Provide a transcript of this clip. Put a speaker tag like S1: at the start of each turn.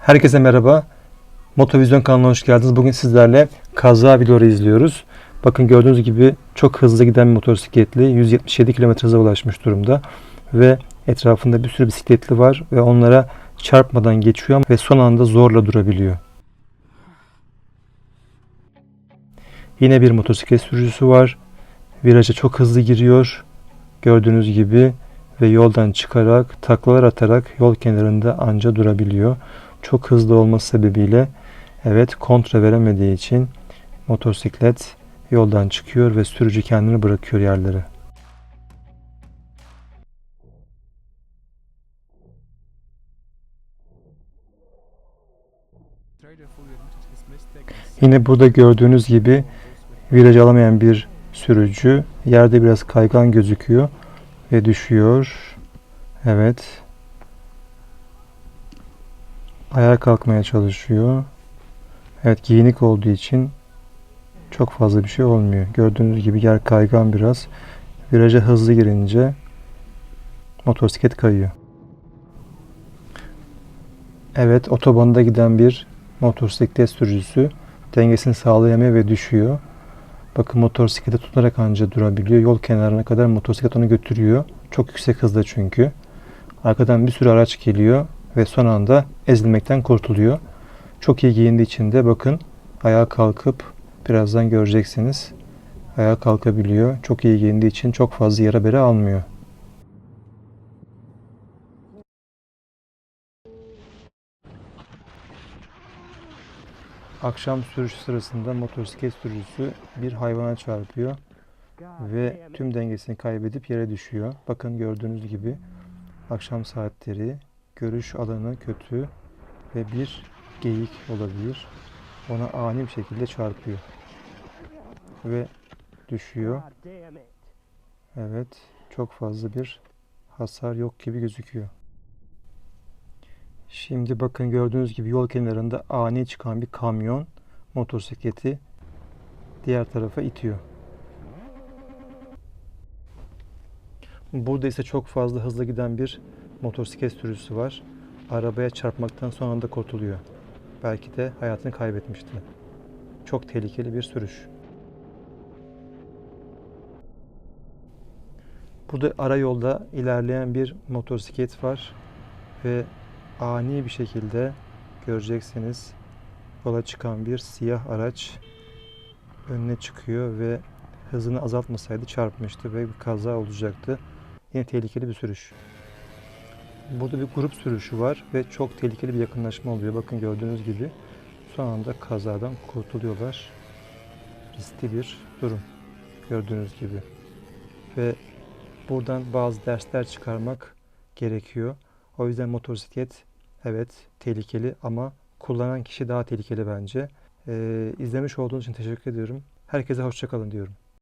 S1: Herkese merhaba. Motovizyon kanalına hoş geldiniz. Bugün sizlerle kaza videoları izliyoruz. Bakın gördüğünüz gibi çok hızlı giden bir motosikletli 177 km hıza ulaşmış durumda. Ve etrafında bir sürü bisikletli var ve onlara çarpmadan geçiyor ve son anda zorla durabiliyor. Yine bir motosiklet sürücüsü var. Viraja çok hızlı giriyor. Gördüğünüz gibi ve yoldan çıkarak taklalar atarak yol kenarında anca durabiliyor. Çok hızlı olması sebebiyle evet kontra veremediği için motosiklet yoldan çıkıyor ve sürücü kendini bırakıyor yerlere. Yine burada gördüğünüz gibi viraj alamayan bir sürücü yerde biraz kaygan gözüküyor ve düşüyor. Evet. Ayağa kalkmaya çalışıyor. Evet giyinik olduğu için çok fazla bir şey olmuyor. Gördüğünüz gibi yer kaygan biraz. Viraja hızlı girince motosiklet kayıyor. Evet otobanda giden bir motosiklet sürücüsü dengesini sağlayamıyor ve düşüyor. Bakın motosikleti tutarak anca durabiliyor. Yol kenarına kadar motosiklet onu götürüyor. Çok yüksek hızda çünkü. Arkadan bir sürü araç geliyor ve son anda ezilmekten kurtuluyor. Çok iyi giyindiği için de bakın ayağa kalkıp birazdan göreceksiniz. Ayağa kalkabiliyor. Çok iyi giyindiği için çok fazla yara bere almıyor. Akşam sürüş sırasında motosiklet sürücüsü bir hayvana çarpıyor ve tüm dengesini kaybedip yere düşüyor. Bakın gördüğünüz gibi akşam saatleri görüş alanı kötü ve bir geyik olabilir. Ona ani bir şekilde çarpıyor ve düşüyor. Evet, çok fazla bir hasar yok gibi gözüküyor. Şimdi bakın gördüğünüz gibi yol kenarında ani çıkan bir kamyon motosikleti diğer tarafa itiyor. Burada ise çok fazla hızlı giden bir motosiklet sürücüsü var. Arabaya çarpmaktan son anda kurtuluyor. Belki de hayatını kaybetmişti. Çok tehlikeli bir sürüş. Burada ara yolda ilerleyen bir motosiklet var ve ani bir şekilde göreceksiniz yola çıkan bir siyah araç önüne çıkıyor ve hızını azaltmasaydı çarpmıştı ve bir kaza olacaktı. Yine tehlikeli bir sürüş. Burada bir grup sürüşü var ve çok tehlikeli bir yakınlaşma oluyor. Bakın gördüğünüz gibi son anda kazadan kurtuluyorlar. Riskli bir durum gördüğünüz gibi. Ve buradan bazı dersler çıkarmak gerekiyor. O yüzden motosiklet evet tehlikeli ama kullanan kişi daha tehlikeli bence. Ee, izlemiş olduğunuz için teşekkür ediyorum. Herkese hoşçakalın diyorum.